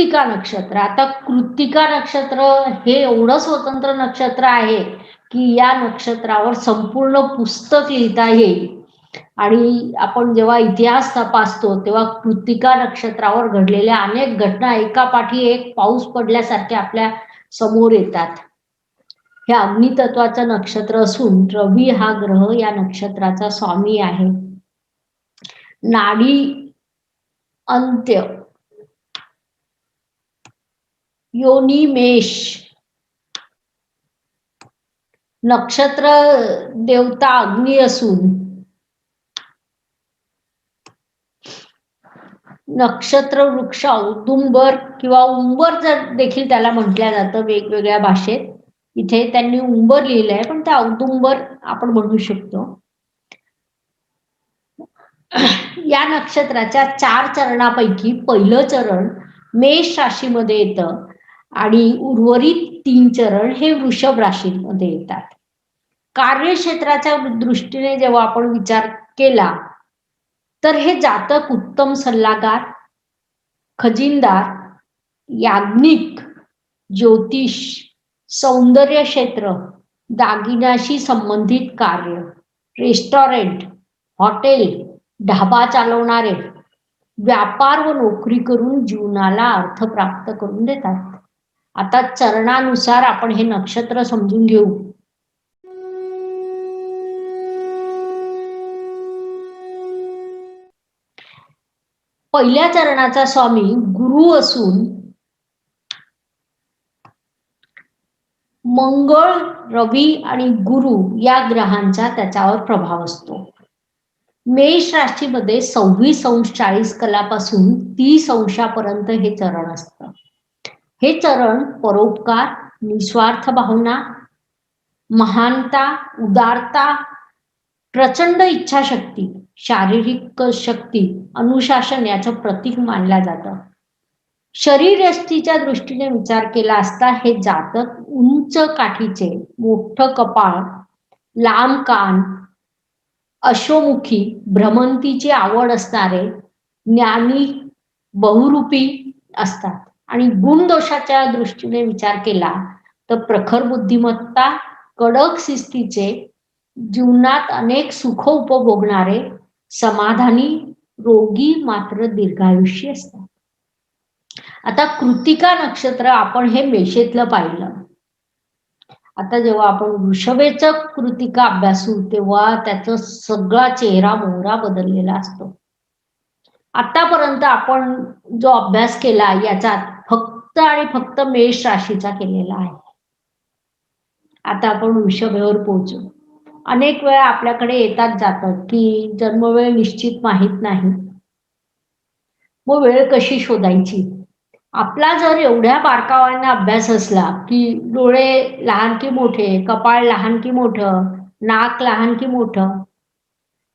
कृत्तिका नक्षत्र. आता कृत्तिका नक्षत्र हे एवढं स्वतंत्र नक्षत्र आहे की या नक्षत्रावर संपूर्ण पुस्तक लिहिता येईल. आणि आपण जेव्हा इतिहास तपासतो तेव्हा कृत्तिका नक्षत्रावर घडलेल्या अनेक घटना एका पाठी एक पाऊस पडल्यासारखे आपल्यासमोर येतात. हे अग्नितत्वाचं नक्षत्र असून रवी हा ग्रह या नक्षत्राचा स्वामी आहे. नाडी अंत्य योनिमेष नक्षत्र देवता अग्नी असून नक्षत्र वृक्ष औदुंबर किंवा उंबर जर देखील त्याला म्हटल्या जातं वेगवेगळ्या भाषेत इथे त्यांनी उंबर लिहिलंय पण ते औदुंबर आपण म्हणू शकतो. या नक्षत्राच्या चार चरणापैकी पहिलं चरण मेष राशीमध्ये येतं. आणि उर्वरित तीन चरण हे वृषभ राशीमध्ये येतात. कार्यक्षेत्राच्या दृष्टीने जेव्हा आपण विचार केला तर हे जातक उत्तम सल्लागार खजिनदार याज्ञिक ज्योतिष सौंदर्य क्षेत्र दागिन्याशी संबंधित कार्य रेस्टॉरंट हॉटेल ढाबा चालवणारे व्यापार व नोकरी करून जीवनाला अर्थ प्राप्त करून देतात. आता चरणानुसार आपण हे नक्षत्र समजून घेऊ. पहिल्या चरणाचा स्वामी गुरु असून मंगळ रवी आणि गुरु या ग्रहांचा त्याच्यावर प्रभाव असतो. मेष राशीमध्ये सव्वीस अंश चाळीस कलापासून तीस अंशापर्यंत हे चरण असतं. हे चरण परोपकार निस्वार्थ भावना महानता उदारता प्रचंड इच्छाशक्ती शारीरिक शक्ती अनुशासन याचं प्रतीक मानलं जातं. शरीरयष्टीच्या दृष्टीने विचार केला असता हे जातक उंच काठीचे मोठं कपाळ लांब कान अशोमुखी भ्रमंतीची आवड असणारे ज्ञानी बहुरूपी असतात. आणि गुणदोषाच्या दृष्टीने विचार केला तर प्रखर बुद्धिमत्ता कडक शिस्तीचे जीवनात अनेक सुख उपभोगणारे समाधानी रोगी मात्र दीर्घायुष्य असतात. आता कृतिका नक्षत्र आपण हे मेषेतलं पाहिलं. आता जेव्हा आपण वृषभेच कृतिका अभ्यासू तेव्हा त्याचा सगळा चेहरा मोहरा बदललेला असतो. आतापर्यंत आपण जो अभ्यास केला याचा फक्त आणि फक्त मेष राशीचा केलेला आहे. आता आपण वृषभेवर पोहोचू. अनेक वेळा आपल्याकडे येतात जातात की जन्मवेळ निश्चित माहीत नाही. मग वेळ कशी शोधायची? आपला जर एवढ्या बारकावांना अभ्यास असला की डोळे लहान की मोठे कपाळ लहान की मोठं नाक लहान की मोठं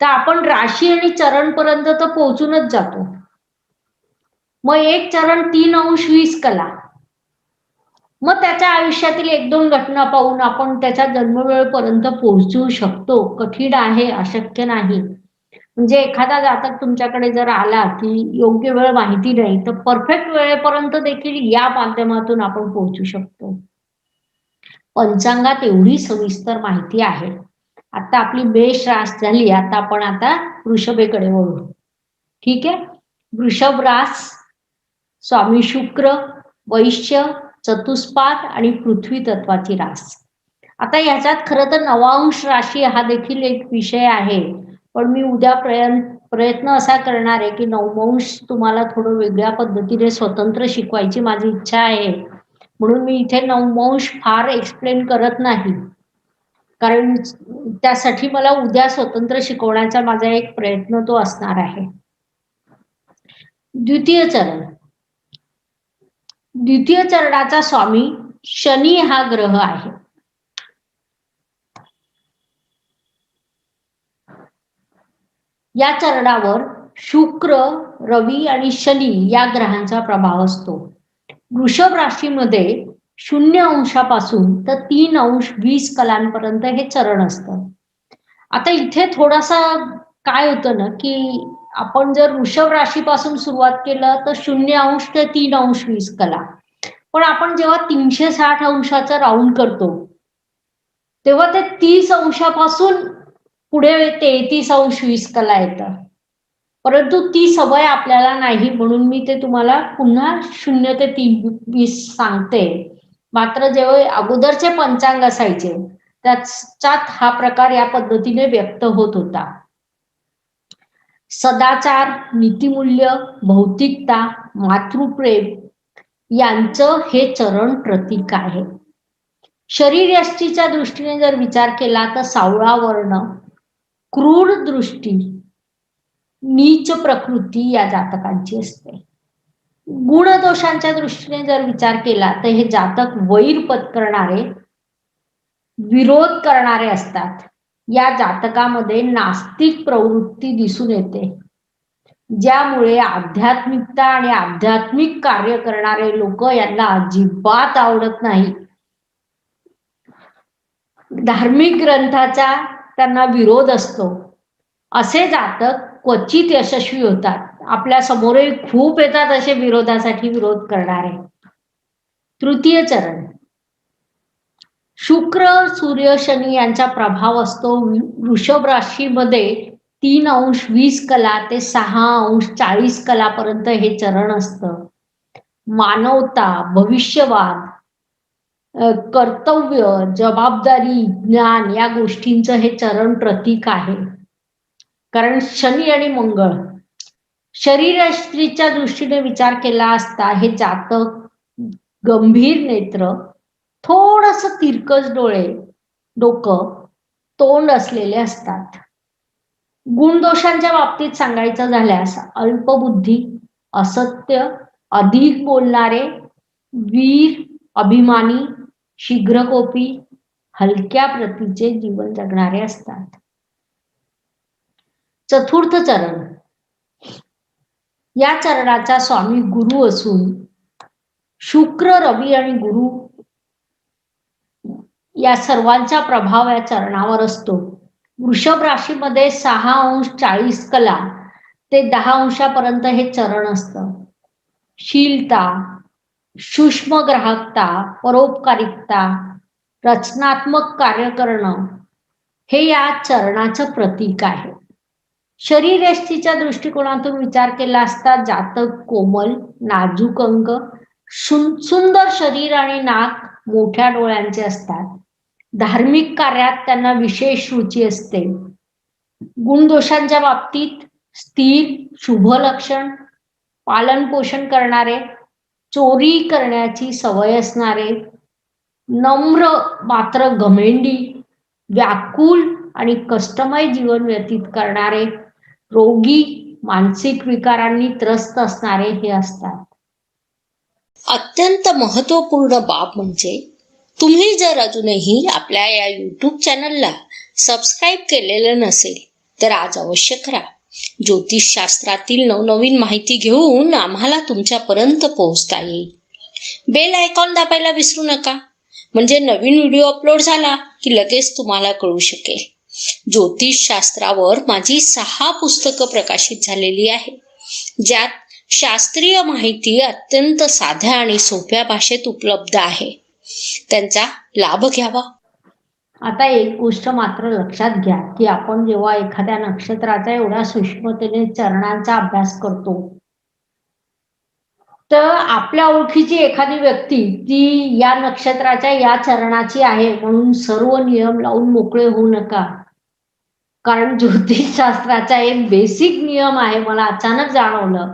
तर आपण राशी आणि चरण पर्यंत तर पोहोचूनच जातो. मग एक चरण तीन अंश वीस कला. मग त्याच्या आयुष्यातील एक दोन घटना पाहून आपण त्याच्या जन्मवेळेपर्यंत पोहोचू शकतो. कठीण आहे अशक्य नाही. म्हणजे एखादा जातक तुमच्याकडे जर आला की योग्य वेळ माहिती नाही तर परफेक्ट वेळेपर्यंत देखील या माध्यमातून आपण पोहोचू शकतो. पंचांगात एवढी सविस्तर माहिती आहे. आता आपली बेश रास झाली आता आपण आता वृषभेकडे वळू. ठीक आहे? वृषभ रास स्वामी शुक्र वैश्य चतुष्पाद आणि पृथ्वी तत्वाची रास. आता याच्यात खरं तर नवांश राशी हा देखील एक विषय आहे. पण मी उद्या प्रयत्न प्रयत्न असा करणार आहे की नववंश तुम्हाला थोडं वेगळ्या पद्धतीने स्वतंत्र शिकवायची माझी इच्छा आहे. म्हणून मी इथे नववंश फार एक्सप्लेन करत नाही. कारण त्यासाठी मला उद्या स्वतंत्र शिकवण्याचा माझा एक प्रयत्न तो असणार आहे. द्वितीय चरण. द्वितीय चरणाचा स्वामी शनी हा ग्रह आहे. या चरणावर शुक्र रवी आणि शनी या ग्रहांचा प्रभाव असतो. वृषभ राशीमध्ये शून्य अंशापासून तर तीन अंश वीस कलांपर्यंत हे चरण असतं. आता इथे थोडासा काय होतं ना की आपण जर वृषभ राशीपासून सुरुवात केलं तर शून्य अंश ते तीन अंश वीस कला. पण आपण जेव्हा तीनशे साठ अंशाचा राऊंड करतो तेव्हा ते तीस अंशापासून पुढे तेहतीस अंश वीस कला येतं. परंतु ती सवय आपल्याला नाही म्हणून मी ते तुम्हाला पुन्हा शून्य ते तीन वीस सांगते. मात्र जेव्हा अगोदरचे पंचांग असायचे त्याच्यात हा प्रकार या पद्धतीने व्यक्त होत होता. सदाचार नीतिमूल्य भौतिकता मातृप्रेम यांचं हे चरण प्रतीक आहे. शरीर यष्टीच्या दृष्टीने जर विचार केला तर सावळा वर्ण क्रूर दृष्टी नीच प्रकृती या जातकांची असते. गुणदोषांच्या दृष्टीने जर विचार केला तर हे जातक वैर पत्करणारे विरोध करणारे असतात. या जातकामध्ये नास्तिक प्रवृत्ती दिसून येते. ज्यामुळे आध्यात्मिकता आणि आध्यात्मिक कार्य करणारे लोक यांना अजिबात आवडत नाही. धार्मिक ग्रंथाचा त्यांना विरोध असतो. असे जातक क्वचित यशस्वी होतात. आपल्या समोरही खूप येतात असे विरोधासाठी विरोध करणारे. तृतीय चरण. शुक्र सूर्य शनी यांचा प्रभाव असतो वृषभ राशीमध्ये तीन अंश वीस कला ते सहा अंश चाळीस कलापर्यंत हे चरण असतं. मानवता भविष्यवाद कर्तव्य जबाबदारी ज्ञान या गोष्टींचं हे चरण प्रतीक आहे. कारण शनी आणि मंगळ शरीरश्रीच्या दृष्टीने विचार केला असता हे जातक गंभीर नेत्र थोडस तिरकस डोळे डोकं तोंड असलेले असतात. गुणदोषांच्या बाबतीत सांगायचं झाल्यास अल्पबुद्धी असत्य अधिक बोलणारे वीर अभिमानी शीघ्रकोपी हलक्या प्रतीचे जीवन जगणारे असतात. चतुर्थ चरण. या चरणाचा स्वामी गुरु असून शुक्र रवी आणि गुरु या सर्वांचा प्रभाव या चरणावर असतो. वृषभ राशीमध्ये सहा अंश चाळीस कला ते दहा अंशापर्यंत हे चरण असतं. शीलता सूक्ष्म ग्राहकता परोपकारिकता रचनात्मक कार्य करणं हे या चरणाचं प्रतीक आहे. शरीरयष्टीच्या दृष्टिकोनातून विचार केला असता जातक कोमल नाजूक अंग सुंदर शरीर आणि नाक मोठ्या डोळ्यांचे असतात. धार्मिक कार्यात त्यांना विशेष रुची असते. गुणदोषांच्या बाबतीत स्थिर शुभ लक्षण पालन पोषण करणारे चोरी करण्याची सवय असणारे नम्र मात्र घमेंडी व्याकुल आणि कष्टमय जीवन व्यतीत करणारे रोगी मानसिक विकारांनी त्रस्त असणारे हे असतात. अत्यंत महत्त्वपूर्ण बाब म्हणजे तुम्ही जर अजूनही आपल्या या यूट्यूब चॅनलला सबस्क्राईब केलेलं नसेल तर आज अवश्य करा. ज्योतिषशास्त्रातील नवनवीन माहिती घेऊन आम्हाला तुमच्यापर्यंत पोहोचता येईल. बेल आयकॉन दाबायला विसरू नका. म्हणजे नवीन व्हिडिओ अपलोड झाला की लगेच तुम्हाला कळू शकेल. ज्योतिषशास्त्रावर माझी सहा पुस्तकं प्रकाशित झालेली आहे. ज्यात शास्त्रीय माहिती अत्यंत साध्या आणि सोप्या भाषेत उपलब्ध आहे. त्यांचा लाभ घ्यावा. आता एक गोष्ट मात्र लक्षात घ्या की आपण जेव्हा एखाद्या नक्षत्राचा एवढ्या सूक्ष्मतेने चरणांचा अभ्यास करतो तर आपल्या ओळखीची एखादी व्यक्ती ती या नक्षत्राच्या या चरणाची आहे म्हणून सर्व नियम लावून मोकळे होऊ नका. कारण ज्योतिषशास्त्राचा एक बेसिक नियम आहे मला अचानक जाणवलं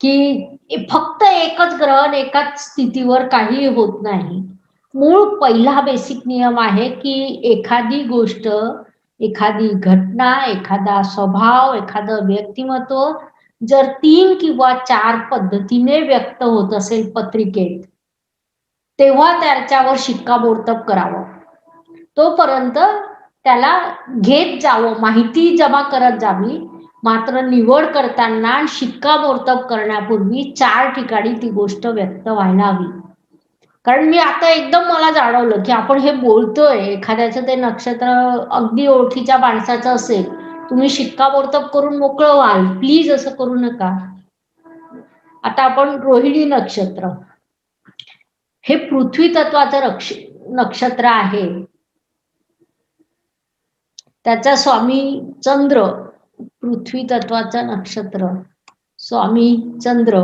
की फक्त एकच ग्रहण एकाच स्थितीवर काही होत नाही. मूळ पहिला बेसिक नियम आहे की एखादी गोष्ट एखादी घटना एखादा स्वभाव एखादं व्यक्तिमत्व जर तीन किंवा चार पद्धतीने व्यक्त होत असेल पत्रिकेत तेव्हा त्याच्यावर शिक्कामोर्तब करावं. तोपर्यंत त्याला घेत जावं माहिती जमा करत जावी. मात्र निवड करताना शिक्कामोर्तब करण्यापूर्वी चार ठिकाणी ती गोष्ट व्यक्त व्हायला हवी. कारण मी आता एकदम मला जाणवलं की आपण हे बोलतोय एखाद्याचं ते नक्षत्र अगदी ओळखीच्या माणसाचं असेल तुम्ही शिक्कामोर्तब करून मोकळं व्हाल. प्लीज असं करू नका. आता आपण रोहिणी नक्षत्र. हे पृथ्वी तत्वाचं रक्ष नक्षत्र आहे. त्याचा स्वामी चंद्र पृथ्वी तत्वाचा नक्षत्र. स्वामी चंद्र.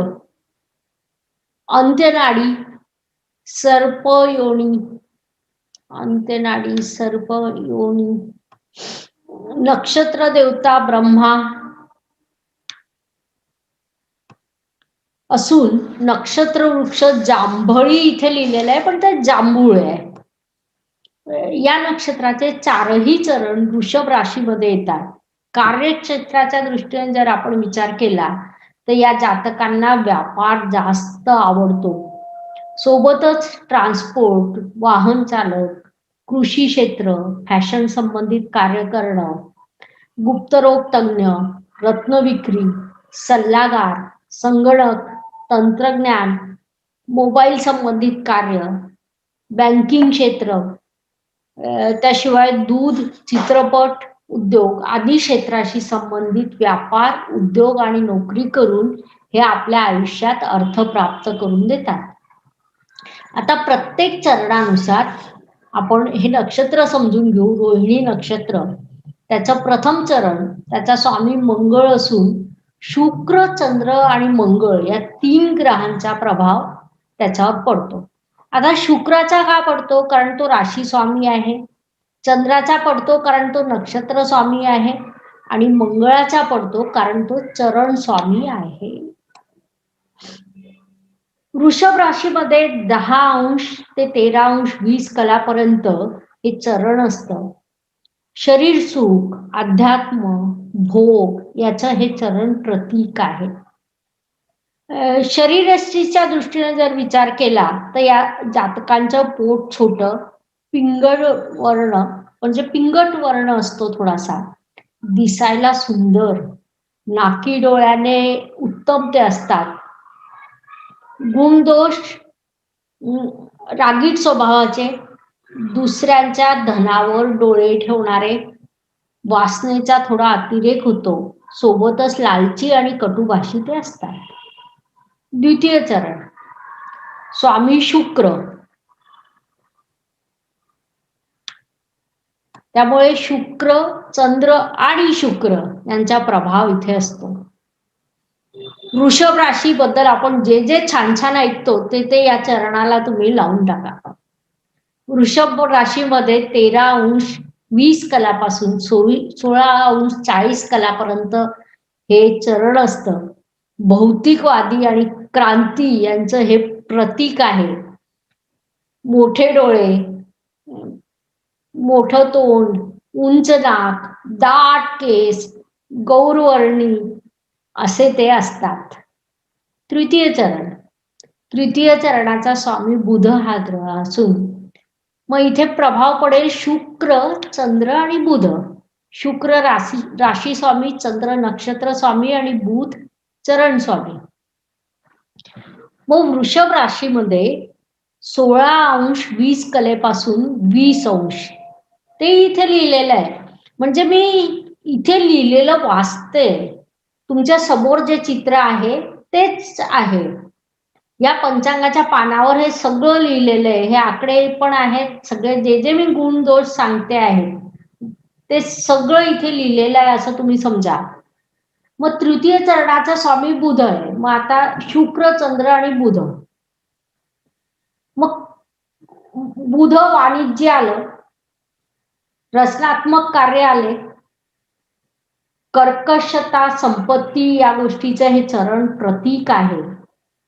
अंत्यनाडी सर्प योनी अंत्यनाडी सर्प योनी नक्षत्र देवता ब्रह्मा. असून नक्षत्र वृक्ष जांभळी इथे लिहिलेलं आहे पण ते जांभूळ आहे. या नक्षत्राचे चारही चरण वृषभ राशीमध्ये येतात. कार्यक्षेत्राच्या दृष्टीने जर आपण विचार केला तर या जातकांना व्यापार जास्त आवडतो. सोबतच ट्रान्सपोर्ट वाहन चालक कृषी क्षेत्र फॅशन संबंधित कार्य करणं गुप्तरोग तज्ञ रत्नविक्री सल्लागार संगणक तंत्रज्ञान मोबाईल संबंधित कार्य बँकिंग क्षेत्र त्याशिवाय दूध चित्रपट उद्योग आदी क्षेत्राशी संबंधित व्यापार उद्योग आणि नोकरी करून हे आपल्या आयुष्यात अर्थ प्राप्त करून देतात. आता प्रत्येक चरणानुसार आपण हे नक्षत्र समजून घेऊ रोहिणी नक्षत्र. त्याचं प्रथम चरण त्याचा स्वामी मंगळ असून शुक्र चंद्र आणि मंगळ या तीन ग्रहांचा प्रभाव त्याच्यावर पडतो. आता शुक्राचा का पडतो? कारण तो राशी स्वामी आहे. चंद्राचा पडतो कारण तो नक्षत्र स्वामी आहे. आणि मंगळाचा पडतो कारण तो चरण स्वामी आहे. वृषभ राशीमध्ये दहा अंश ते तेरा अंश वीस कलापर्यंत हे चरण असतं. शरीर सुख अध्यात्म भोग याचं हे चरण प्रतीक आहे. शरीरयष्टीच्या दृष्टीने जर विचार केला तर या जातकांचं पोट छोट पिंगळ वर्ण म्हणजे पिंगट वर्ण असतो थोडासा दिसायला सुंदर नाकी डोळ्याने उत्तम ते असतात. गुणदोष रागीट स्वभावाचे दुसऱ्यांच्या धनावर डोळे ठेवणारे वासनेचा थोडा अतिरेक होतो सोबतच लालची आणि कटुभाषी ते असतात. द्वितीय चरण. स्वामी शुक्र. त्यामुळे शुक्र चंद्र आणि शुक्र यांचा प्रभाव इथे असतो. वृषभ राशीबद्दल आपण जे जे छान छान ऐकतो ते ते या चरणाला तुम्ही लावून टाका. वृषभ राशीमध्ये तेरा अंश वीस कलापासून सोळी सोळा अंश चाळीस कलापर्यंत हे चरण असतं. भौतिकवादी आणि क्रांती यांचं हे प्रतीक आहे. मोठे डोळे मोठं तोंड उंच नाक दाट केस गौरवर्णी असे ते असतात. तृतीय चरण. तृतीय चरणाचा स्वामी बुध हा ग्रह असून मग इथे प्रभाव पडेल शुक्र चंद्र आणि बुध. शुक्र राशी राशी स्वामी चंद्र नक्षत्र स्वामी आणि बुध चरण स्वामी. मग वृषभ राशीमध्ये सोळा अंश वीस कलेपासून वीस अंश. ते इथे लिहिलेलं आहे. म्हणजे मी इथे लिहिलेलं वाचते. तुमच्यासमोर जे चित्र आहे तेच आहे. या पंचांगाच्या पानावर हे सगळं लिहिलेलं आहे. हे आकडे पण आहेत. सगळे जे जे मी गुण दोष सांगते आहे ते सगळं इथे लिहिलेलं आहे असं तुम्ही समजा. मग तृतीय चरणाचा स्वामी बुध आहे. मग आता शुक्र चंद्र आणि बुध. मग बुध वाणिज्य आलं. रचनात्मक कार्य आले. कर्कशता संपत्ती या गोष्टीचं हे चरण प्रतीक आहे.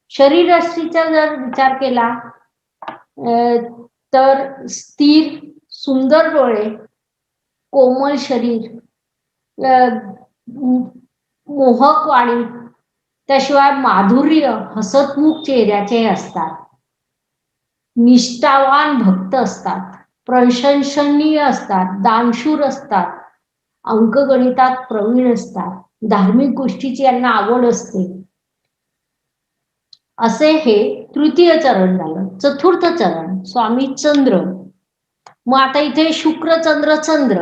शरीरयष्टीचा जर विचार केला अं, तर स्थिर सुंदर डोळे कोमल शरीर अं, मोहक वाणी त्याशिवाय माधुर्य हसतमुख चेहऱ्याचे असतात. निष्ठावान भक्त असतात. प्रशंसनीय असतात. दानशूर असतात. अंकगणितात प्रवीण असतात. धार्मिक गोष्टीची यांना आवड असते. असे हे तृतीय चरण झालं. चतुर्थ चरण स्वामी चंद्र. मग आता इथे शुक्र चंद्र चंद्र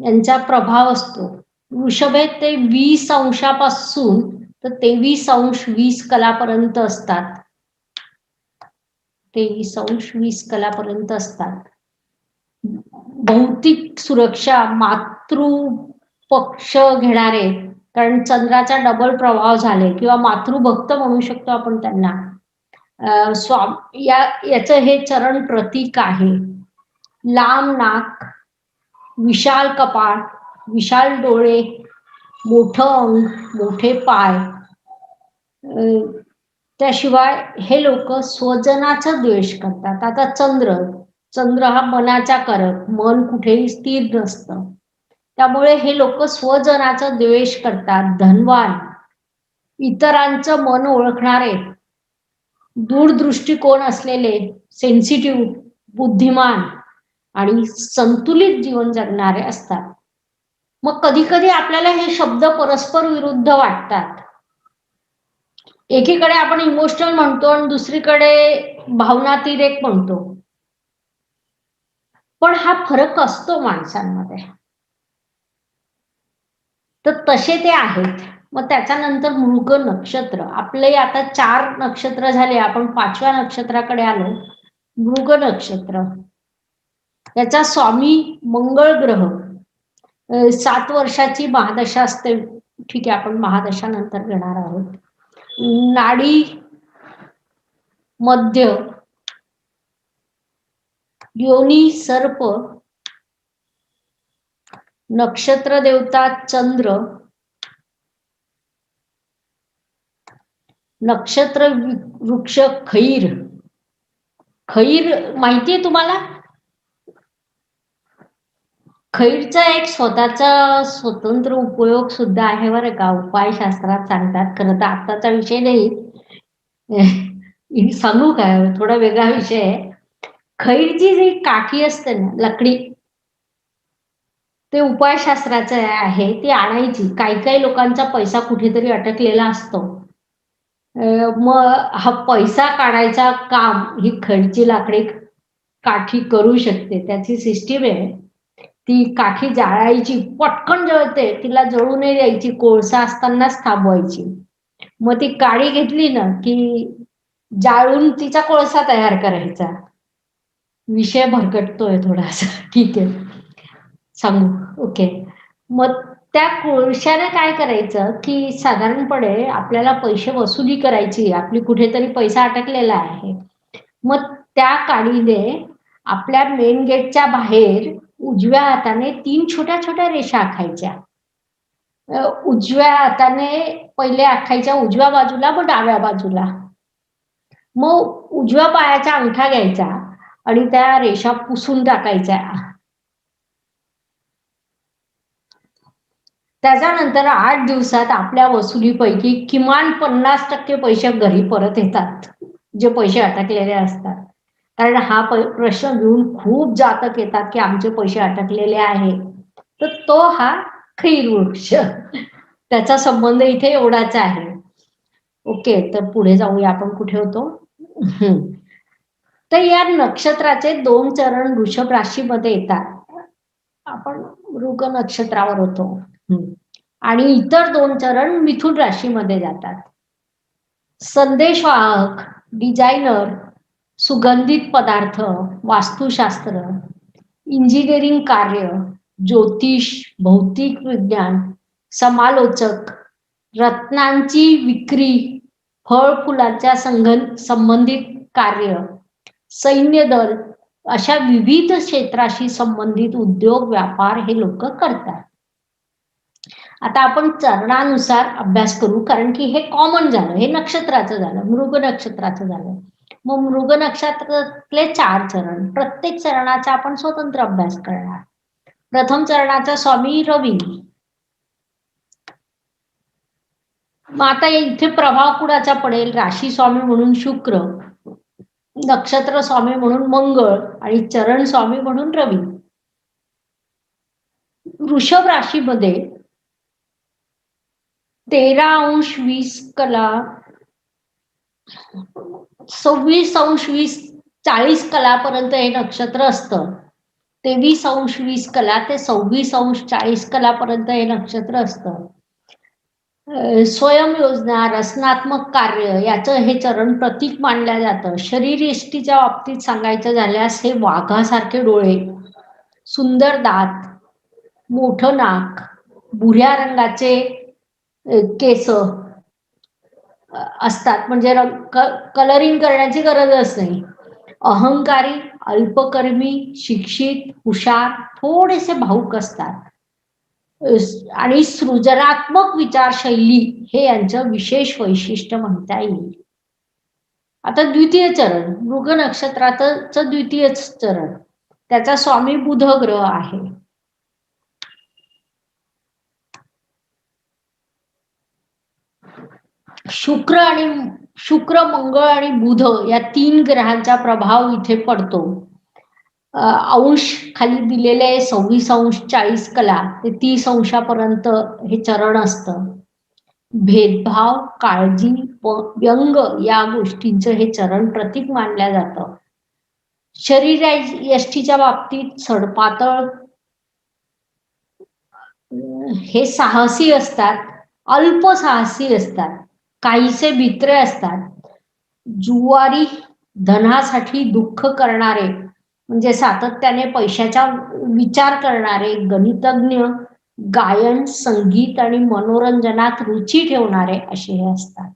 यांचा प्रभाव असतो. वृषभेत ते वीस अंशापासून तर तेवीस अंश वीस कलापर्यंत असतात. तेवीस अंश वीस कलापर्यंत असतात. भौतिक सुरक्षा मातृ पक्ष घेणारे कारण चंद्राचा डबल प्रभाव झाले किंवा मातृभक्त म्हणू शकतो आपण त्यांना. स्वाम या याचं हे चरण प्रतीक आहे. लांब नाक विशाल कपाळ विशाल डोळे मोठं अंग मोठे पाय. अं, त्याशिवाय हे लोक स्वजनाचा द्वेष करतात. आता चंद्र चंद्र हा मनाचा कारक मन कुठेही स्थिर नसतं. त्यामुळे हे लोक स्वजनाचा द्वेष करतात धनवान. इतरांचं मन ओळखणारे दूरदृष्टिकोन असलेले सेन्सिटिव्ह बुद्धिमान आणि संतुलित जीवन जगणारे असतात. मग कधी कधी आपल्याला हे शब्द परस्पर विरुद्ध वाटतात. एकीकडे आपण इमोशनल म्हणतो आणि दुसरीकडे भावनातिरेक म्हणतो. पण हा फरक असतो माणसांमध्ये. तर तसे ते आहेत. मग त्याच्यानंतर मृग नक्षत्र. आपले आता चार नक्षत्र झाले. आपण पाचव्या नक्षत्राकडे आलो. मृग नक्षत्र. याचा स्वामी मंगळ ग्रह. सात वर्षाची महादशा असते. ठीक आहे आपण महादशा नंतर घेणार आहोत. नाडी मध्य योनी सर्प नक्षत्र देवता चंद्र नक्षत्र वृक्ष खैर. खैर माहितीये तुम्हाला? खैरचा एक स्वतःचा स्वतंत्र उपयोग सुद्धा आहे बरं का. उपायशास्त्रात सांगतात. खरं तर आताचा विषय नाही. सांगू काय थोडा वेगळा विषय आहे. खैरची जी काठी असते ना लकडी ते उपायशास्त्राचं आहे ती आणायची. काही काही लोकांचा पैसा कुठेतरी अटकलेला असतो. मग हा पैसा काढायचा काम ही खडची लाकडी काठी करू शकते. त्याची सिस्टीम आहे. ती काठी जाळायची पटकन जळते तिला जळू नाही द्यायची कोळसा असतानाच थांबवायची. मग ती काडी घेतली ना की जाळून तिचा कोळसा तयार करायचा. विषय भरकटतोय थोडासा. ठीक आहे. सांगू. ओके. मग त्या कोळशाने काय करायचं की साधारणपणे आपल्याला पैसे वसुली करायची आपली कुठेतरी पैसा अटकलेला आहे. मग त्या काडीने आपल्या मेन गेटच्या बाहेर उजव्या हाताने तीन छोट्या छोट्या रेषा आखायच्या. उजव्या हाताने पहिले आखायच्या उजव्या बाजूला व डाव्या बाजूला. मग उजव्या पायाचा अंगठा घ्यायचा आणि त्या रेषा पुसून टाकायच्या. त्याच्यानंतर आठ दिवसात आपल्या वसुलीपैकी किमान पन्नास टक्के पैसे घरी परत येतात. जे पैसे अटकलेले असतात. कारण हा प्रश्न घेऊन खूप जातक येतात की आमचे पैसे अटकलेले आहे तर तो हा खैर वृक्ष. त्याचा संबंध इथे एवढाच आहे. ओके तर पुढे जाऊया आपण कुठे होतो? हम्म. तर या नक्षत्राचे दोन चरण वृषभ राशीमध्ये येतात. आपण मृग नक्षत्रावर होतो. आणि इतर दोन चरण मिथुन राशीमध्ये जातात. संदेशवाहक डिझायनर सुगंधित पदार्थ वास्तुशास्त्र इंजिनिअरिंग कार्य ज्योतिष भौतिक विज्ञान समालोचक रत्नांची विक्री फळ फुलांच्या संघ संबंधित कार्य सैन्य दल अशा विविध क्षेत्राशी संबंधित उद्योग व्यापार हे लोक करतात. आता आपण चरणानुसार अभ्यास करू कारण की हे कॉमन झालं हे नक्षत्राचं झालं मृग नक्षत्राचं झालं. मग मृग नक्षत्रातले चार चरण. प्रत्येक चरणाचा आपण स्वतंत्र अभ्यास करणार. प्रथम चरणाचा स्वामी रवी. मग आता इथे प्रभाव कुणाचा पडेल? राशी स्वामी म्हणून शुक्र नक्षत्र स्वामी म्हणून मंगळ आणि चरण स्वामी म्हणून रवी. वृषभ राशीमध्ये तेरा अंश वीस कला सव्वीस अंश वीस चाळीस कलापर्यंत हे नक्षत्र असतं. तेवीस अंश वीस कला ते सव्वीस अंश चाळीस कलापर्यंत हे नक्षत्र असतं. स्वयं स्वयंयोजना रचनात्मक कार्य याचं हे चरण प्रतीक मानलं जातं. शरीर एष्टीच्या बाबतीत सांगायचं झाल्यास हे वाघासारखे डोळे सुंदर दात मोठं नाक भुऱ्या रंगाचे केस असतात. म्हणजे कलरिंग करण्याची गरजच नाही. अहंकारी अल्पकर्मी शिक्षित हुशार थोडेसे भाऊक असतात. आणि सृजनात्मक विचारशैली हे यांचं विशेष वैशिष्ट्य म्हणता येईल. आता द्वितीय चरण मृग नक्षत्राचं द्वितीय चरण. त्याचा स्वामी बुध ग्रह आहे. शुक्र आणि शुक्र मंगळ आणि बुध या तीन ग्रहांचा प्रभाव इथे पडतो. अंश खाली दिलेले आहे सव्वीस अंश चाळीस कला ते तीस अंशापर्यंत हे चरण असतं. भेदभाव काळजी व्यंग या गोष्टींचं हे चरण प्रतीक मानलं जातं. शरीर यष्टीच्या बाबतीत सडपातळ हे साहसी असतात अल्प साहसी असतात. काहीसे भित्रे असतात. जुवारी धनासाठी दुःख करणारे म्हणजे सातत्याने पैशाचा विचार करणारे गणितज्ञ गायन संगीत आणि मनोरंजनात रुची ठेवणारे असे हे असतात.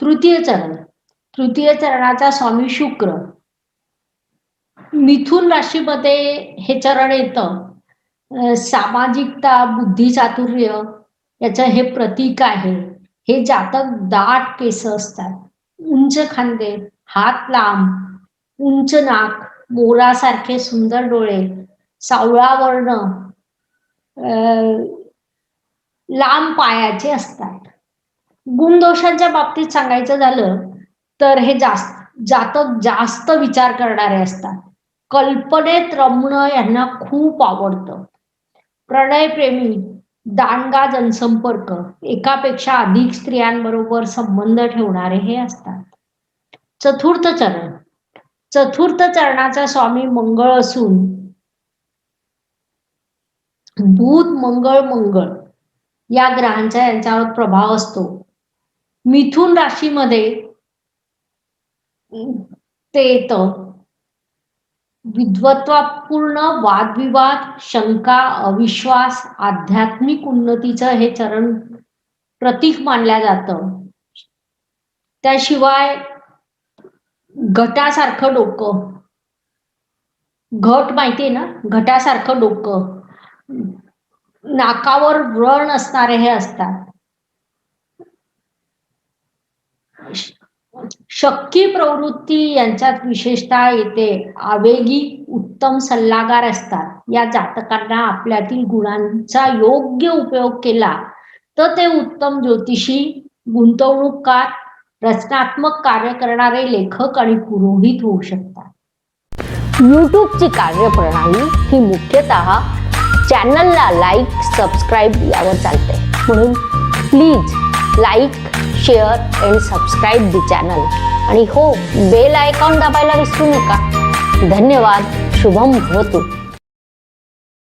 तृतीय चरण. तृतीय चरणाचा स्वामी शुक्र. मिथुन राशीमध्ये हे चरण येतं. सामाजिकता बुद्धी चातुर्य याचं हे प्रतीक आहे. हे जातक दाट केस असतात. उंच खांदे हात लांब उंच नाक मोरासारखे सुंदर डोळे सावळा वर्ण अं, लांब पायाचे असतात. गुणदोषांच्या बाबतीत सांगायचं झालं तर हे जास्त जातक जास्त विचार करणारे असतात. कल्पनेत रमणं यांना खूप आवडतं. प्रणयप्रेमी दांडगा जनसंपर्क एकापेक्षा अधिक स्त्रियांबरोबर संबंध ठेवणारे हे असतात. चतुर्थ चरण. चतुर्थ चरणाचा स्वामी मंगळ असून भूत मंगळ मंगळ या ग्रहांचा यांच्यावर प्रभाव असतो. मिथुन राशीमध्ये ते येतं विद्वत्वापूर्ण वादविवाद शंका अविश्वास आध्यात्मिक उन्नतीचं हे चरण प्रतीक मानलं जातं. त्याशिवाय घटासारखं डोकं. घट माहितीये ना? घटासारखं डोकं. नाकावर व्रण असणारे हे असतात. शक्की प्रवृत्ती यांच्यात विशेषतः येते. आवेगी उत्तम सल्लागार असतात. या जातकांना आपल्यातील गुणांचा योग्य उपयोग केला तर ते उत्तम ज्योतिषी गुंतवणूककार रचनात्मक कार्य करणारे लेखक आणि पुरोहित होऊ शकतात. यूट्यूबची कार्यप्रणाली ही मुख्यतः चॅनलला लाईक सबस्क्राईब यावर चालते. म्हणून please like share and subscribe the channel आणि हो बेल आयकॉन दाबायला विसरू नका. धन्यवाद. शुभम होतो